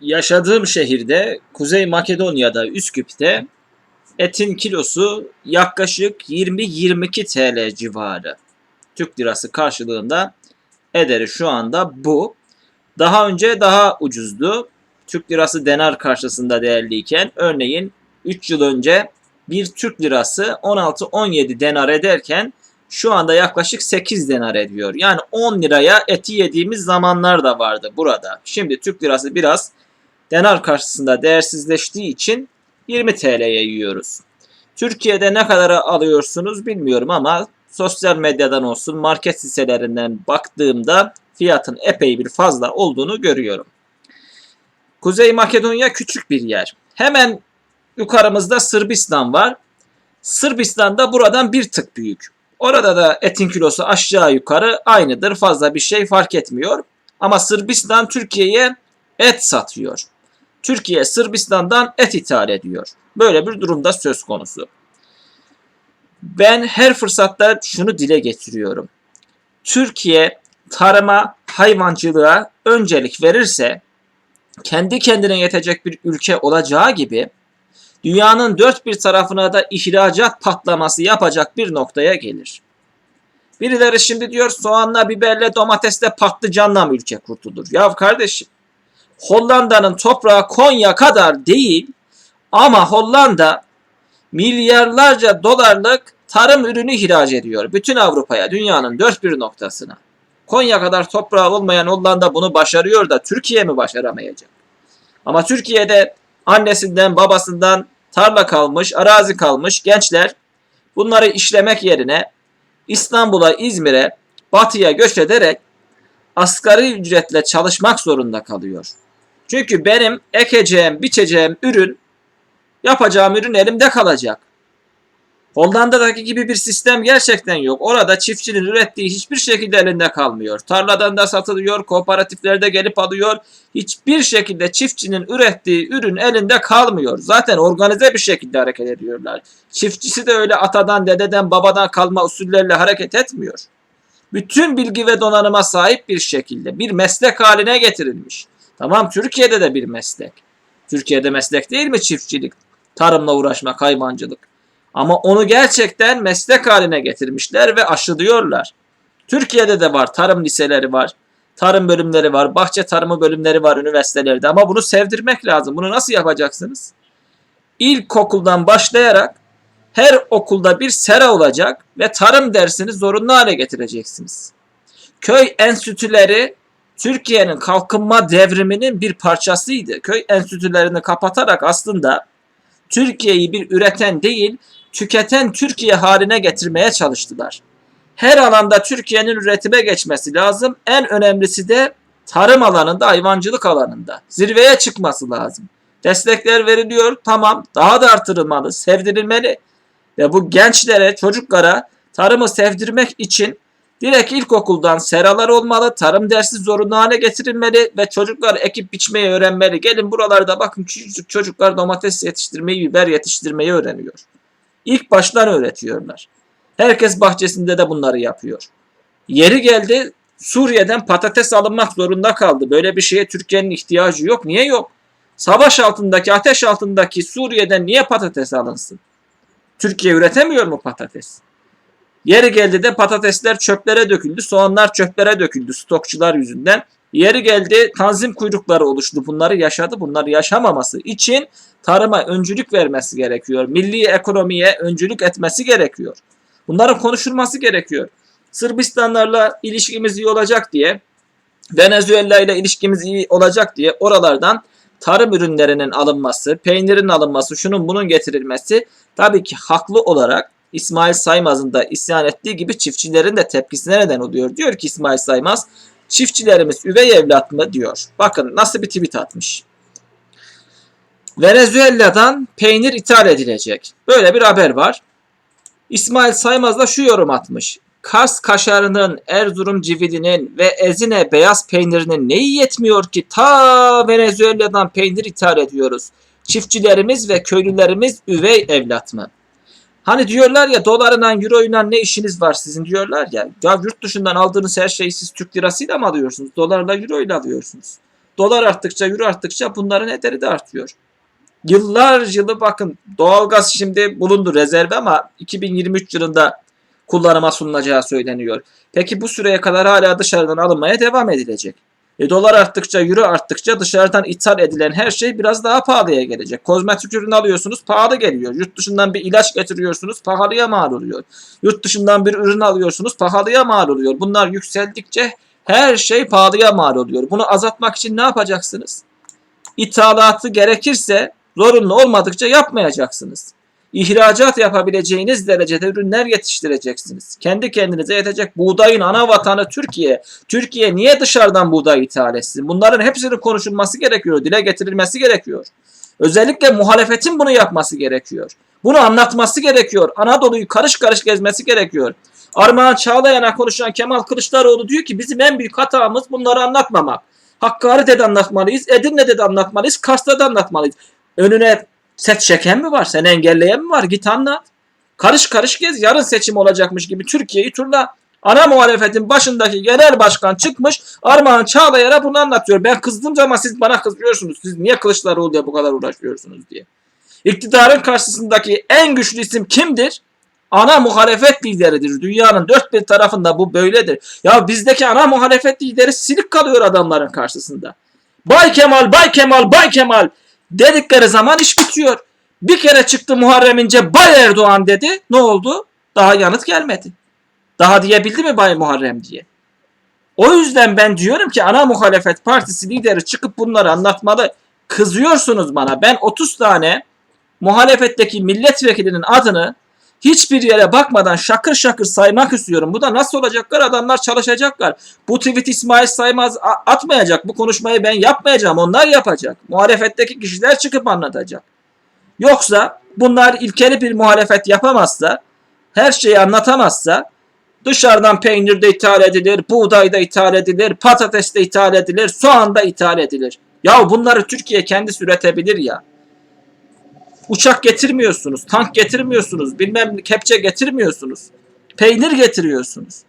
yaşadığım şehirde Kuzey Makedonya'da Üsküp'te etin kilosu yaklaşık 20-22 TL civarı. Türk lirası karşılığında ederi şu anda bu. Daha önce daha ucuzdu. Türk lirası denar karşısında değerliyken örneğin 3 yıl önce bir Türk lirası 16-17 denar ederken şu anda yaklaşık 8 denar ediyor. Yani 10 liraya eti yediğimiz zamanlar da vardı burada. Şimdi Türk lirası biraz denar karşısında değersizleştiği için 20 TL'ye yiyoruz. Türkiye'de ne kadar alıyorsunuz bilmiyorum ama sosyal medyadan olsun market sitelerinden baktığımda fiyatın epey bir fazla olduğunu görüyorum. Kuzey Makedonya küçük bir yer. Hemen yukarımızda Sırbistan var. Sırbistan da buradan bir tık büyük. Orada da etin kilosu aşağı yukarı aynıdır. Fazla bir şey fark etmiyor. Ama Sırbistan Türkiye'ye et satıyor. Türkiye Sırbistan'dan et ithal ediyor. Böyle bir durumda söz konusu. Ben her fırsatta şunu dile getiriyorum. Türkiye tarıma, hayvancılığa öncelik verirse kendi kendine yetecek bir ülke olacağı gibi dünyanın dört bir tarafına da ihracat patlaması yapacak bir noktaya gelir. Birileri şimdi diyor soğanla, biberle, domatesle, patlıcanla mı ülke kurtulur? Ya kardeşim Hollanda'nın toprağı Konya kadar değil ama Hollanda milyarlarca dolarlık tarım ürünü ihraç ediyor. Bütün Avrupa'ya, dünyanın dört bir noktasına. Konya kadar toprağı olmayan Hollanda bunu başarıyor da Türkiye mi başaramayacak? Ama Türkiye'de annesinden babasından tarla kalmış, arazi kalmış gençler bunları işlemek yerine İstanbul'a, İzmir'e, batıya göç ederek asgari ücretle çalışmak zorunda kalıyor. Çünkü benim ekeceğim, biçeceğim ürün, yapacağım ürün elimde kalacak. Hollanda'daki gibi bir sistem gerçekten yok. Orada çiftçinin ürettiği hiçbir şekilde elinde kalmıyor. Tarladan da satılıyor, kooperatiflerde gelip alıyor. Hiçbir şekilde çiftçinin ürettiği ürün elinde kalmıyor. Zaten organize bir şekilde hareket ediyorlar. Çiftçisi de öyle atadan, dededen, babadan kalma usullerle hareket etmiyor. Bütün bilgi ve donanıma sahip bir şekilde bir meslek haline getirilmiş. Tamam Türkiye'de de bir meslek. Türkiye'de meslek değil mi çiftçilik? Tarımla uğraşmak, hayvancılık. Ama onu gerçekten meslek haline getirmişler ve aşılıyorlar. Türkiye'de de var tarım liseleri var. Tarım bölümleri var, bahçe tarımı bölümleri var üniversitelerde ama bunu sevdirmek lazım. Bunu nasıl yapacaksınız? İlkokuldan başlayarak her okulda bir sera olacak ve tarım dersini zorunlu hale getireceksiniz. Köy enstitüleri Türkiye'nin kalkınma devriminin bir parçasıydı. Köy enstitülerini kapatarak aslında Türkiye'yi bir üreten değil, tüketen Türkiye haline getirmeye çalıştılar. Her alanda Türkiye'nin üretime geçmesi lazım. En önemlisi de tarım alanında, hayvancılık alanında zirveye çıkması lazım. Destekler veriliyor, tamam. Daha da artırılmalı, sevdirilmeli. Ve bu gençlere, çocuklara tarımı sevdirmek için direkt ilkokuldan seralar olmalı, tarım dersi zorunlu hale getirilmeli ve çocuklar ekip biçmeyi öğrenmeli. Gelin buralarda bakın küçücük çocuklar domates yetiştirmeyi, biber yetiştirmeyi öğreniyor. İlk baştan öğretiyorlar. Herkes bahçesinde de bunları yapıyor. Yeri geldi Suriye'den patates alınmak zorunda kaldı. Böyle bir şeye Türkiye'nin ihtiyacı yok. Niye yok? Savaş altındaki, ateş altındaki Suriye'den niye patates alınsın? Türkiye üretemiyor mu patates? Yeri geldi de patatesler çöplere döküldü, soğanlar çöplere döküldü stokçular yüzünden. Yeri geldi tanzim kuyrukları oluştu. Bunları yaşadı. Bunları yaşamaması için tarıma öncülük vermesi gerekiyor. Milli ekonomiye öncülük etmesi gerekiyor. Bunların konuşulması gerekiyor. Sırbistanlarla ilişkimiz iyi olacak diye, Venezuela ile ilişkimiz iyi olacak diye oralardan tarım ürünlerinin alınması, peynirin alınması, şunun bunun getirilmesi tabii ki haklı olarak İsmail Saymaz'ın da isyan ettiği gibi çiftçilerin de tepkisine neden oluyor. Diyor ki İsmail Saymaz, çiftçilerimiz üvey evlat mı diyor. Bakın nasıl bir tweet atmış. Venezuela'dan peynir ithal edilecek. Böyle bir haber var. İsmail Saymaz da şu yorum atmış. Kars kaşarının, Erzurum cividinin ve Ezine beyaz peynirinin neyi yetmiyor ki ta Venezuela'dan peynir ithal ediyoruz. Çiftçilerimiz ve köylülerimiz üvey evlat mı? Hani diyorlar ya dolarla euroyla ne işiniz var sizin diyorlar ya. Ya yurt dışından aldığınız her şeyi siz Türk lirasıyla mı alıyorsunuz? Dolarla euroyla alıyorsunuz. Dolar arttıkça, euro arttıkça bunların ederi de artıyor. Yıllar yılı bakın doğalgaz şimdi bulundu rezerve ama 2023 yılında kullanıma sunulacağı söyleniyor. Peki bu süreye kadar hala dışarıdan alınmaya devam edilecek. E, dolar arttıkça, euro arttıkça dışarıdan ithal edilen her şey biraz daha pahalıya gelecek. Kozmetik ürün alıyorsunuz, pahalı geliyor. Yurt dışından bir ilaç getiriyorsunuz, pahalıya mal oluyor. Yurt dışından bir ürün alıyorsunuz, pahalıya mal oluyor. Bunlar yükseldikçe her şey pahalıya mal oluyor. Bunu azaltmak için ne yapacaksınız? İthalatı gerekirse zorunlu olmadıkça yapmayacaksınız. İhracat yapabileceğiniz derecede ürünler yetiştireceksiniz. Kendi kendinize yetecek buğdayın ana vatanı Türkiye. Türkiye niye dışarıdan buğday ithal etsin? Bunların hepsinin konuşulması gerekiyor, dile getirilmesi gerekiyor. Özellikle muhalefetin bunu yapması gerekiyor. Bunu anlatması gerekiyor. Anadolu'yu karış karış gezmesi gerekiyor. Armağan Çağlayan'a konuşan Kemal Kılıçdaroğlu diyor ki bizim en büyük hatamız bunları anlatmamak. Hakkari'de de anlatmalıyız, Edirne'de de anlatmalıyız, Kars'ta da anlatmalıyız. Önüne set çeken mi var? Seni engelleyen mi var? Git anlat. Karış karış gez. Yarın seçim olacakmış gibi Türkiye'yi turla. Ana muhalefetin başındaki genel başkan çıkmış Armağan Çağlayan'a bunu anlatıyor. Ben kızdığım zaman siz bana kızıyorsunuz. Siz niye Kılıçdaroğlu'ya bu kadar uğraşıyorsunuz diye. İktidarın karşısındaki en güçlü isim kimdir? Ana muhalefet lideridir. Dünyanın dört bir tarafında bu böyledir. Ya bizdeki ana muhalefet lideri silik kalıyor adamların karşısında. Bay Kemal, Bay Kemal, Bay Kemal dedikleri zaman iş bitiyor. Bir kere çıktı Muharrem İnce Bay Erdoğan dedi. Ne oldu? Daha yanıt gelmedi. Daha diyebildi mi Bay Muharrem diye. O yüzden ben diyorum ki ana muhalefet partisi lideri çıkıp bunları anlatmalı. Kızıyorsunuz bana. Ben 30 tane muhalefetteki milletvekilinin adını hiçbir yere bakmadan şakır şakır saymak istiyorum. Bu da nasıl olacaklar? Adamlar çalışacaklar. Bu tweet İsmail Saymaz atmayacak. Bu konuşmayı ben yapmayacağım. Onlar yapacak. Muhalefetteki kişiler çıkıp anlatacak. Yoksa bunlar ilkeli bir muhalefet yapamazsa, her şeyi anlatamazsa dışarıdan peynir de ithal edilir, buğday da ithal edilir, patates de ithal edilir, soğan da ithal edilir. Ya bunları Türkiye kendisi üretebilir ya. Uçak getirmiyorsunuz, tank getirmiyorsunuz, bilmem kepçe getirmiyorsunuz. Peynir getiriyorsunuz.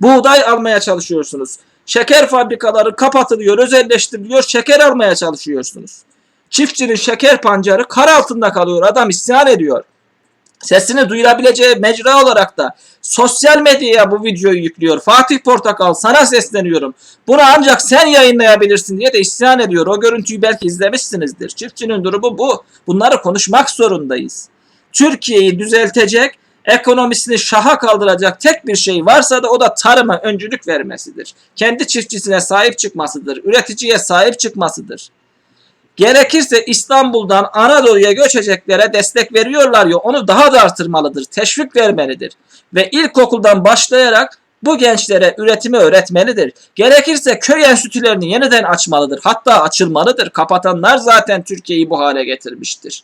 Buğday almaya çalışıyorsunuz. Şeker fabrikaları kapatılıyor, özelleştiriliyor, şeker almaya çalışıyorsunuz. Çiftçinin şeker pancarı kar altında kalıyor. Adam isyan ediyor. Sesini duyurabileceği mecra olarak da sosyal medyaya bu videoyu yüklüyor. Fatih Portakal sana sesleniyorum. Bunu ancak sen yayınlayabilirsin diye de isyan ediyor. O görüntüyü belki izlemişsinizdir. Çiftçinin durumu bu. Bunları konuşmak zorundayız. Türkiye'yi düzeltecek, ekonomisini şaha kaldıracak tek bir şey varsa da o da tarıma öncülük vermesidir. Kendi çiftçisine sahip çıkmasıdır. Üreticiye sahip çıkmasıdır. Gerekirse İstanbul'dan Anadolu'ya göçeceklere destek veriyorlar ya onu daha da artırmalıdır. Teşvik vermelidir. Ve ilkokuldan başlayarak bu gençlere üretimi öğretmelidir. Gerekirse köy enstitülerini yeniden açmalıdır. Hatta açılmalıdır. Kapatanlar zaten Türkiye'yi bu hale getirmiştir.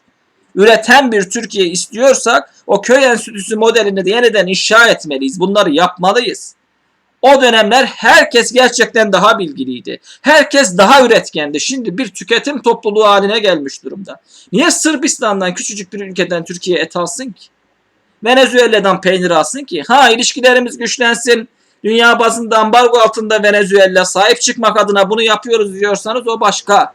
Üreten bir Türkiye istiyorsak o köy enstitüsü modelini de yeniden inşa etmeliyiz. Bunları yapmalıyız. O dönemler herkes gerçekten daha bilgiliydi. Herkes daha üretkendi. Şimdi bir tüketim topluluğu haline gelmiş durumda. Niye Sırbistan'dan küçücük bir ülkeden Türkiye et alsın ki? Venezuela'dan peynir alsın ki? Ha ilişkilerimiz güçlensin. Dünya bazında ambargo altında Venezuela sahip çıkmak adına bunu yapıyoruz diyorsanız o başka.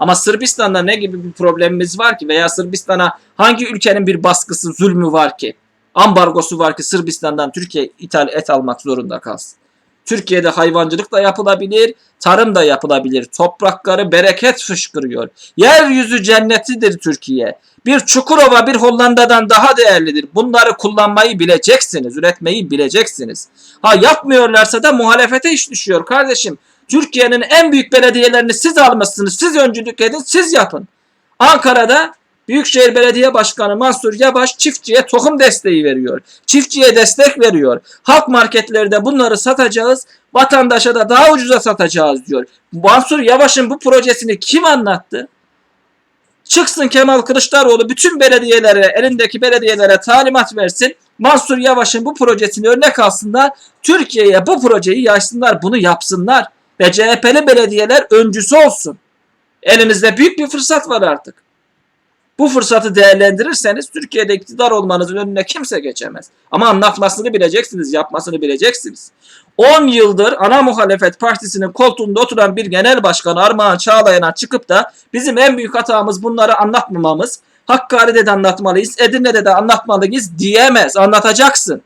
Ama Sırbistan'da ne gibi bir problemimiz var ki? Veya Sırbistan'a hangi ülkenin bir baskısı, zulmü var ki? Ambargosu var ki Sırbistan'dan Türkiye ithal et almak zorunda kalsın. Türkiye'de hayvancılık da yapılabilir, tarım da yapılabilir. Toprakları bereket fışkırıyor. Yeryüzü cennetidir Türkiye. Bir Çukurova bir Hollanda'dan daha değerlidir. Bunları kullanmayı bileceksiniz, üretmeyi bileceksiniz. Ha yapmıyorlarsa da muhalefete iş düşüyor kardeşim. Türkiye'nin en büyük belediyelerini siz almışsınız, siz öncülük edin, siz yapın. Ankara'da Büyükşehir Belediye Başkanı Mansur Yavaş çiftçiye tohum desteği veriyor. Çiftçiye destek veriyor. Halk marketlerde bunları satacağız, vatandaşa da daha ucuza satacağız diyor. Mansur Yavaş'ın bu projesini kim anlattı? Çıksın Kemal Kılıçdaroğlu bütün belediyelere, elindeki belediyelere talimat versin. Mansur Yavaş'ın bu projesini örnek alsınlar. Türkiye'ye bu projeyi yaysınlar, bunu yapsınlar. Ve CHP'li belediyeler öncüsü olsun. Elimizde büyük bir fırsat var artık. Bu fırsatı değerlendirirseniz Türkiye'de iktidar olmanızın önüne kimse geçemez. Ama anlatmasını bileceksiniz, yapmasını bileceksiniz. 10 yıldır ana muhalefet partisinin koltuğunda oturan bir genel başkan Armağan Çağlayan'a çıkıp da bizim en büyük hatamız bunları anlatmamamız, Hakkari'de de anlatmalıyız, Edirne'de de anlatmalıyız diyemez. Anlatacaksın.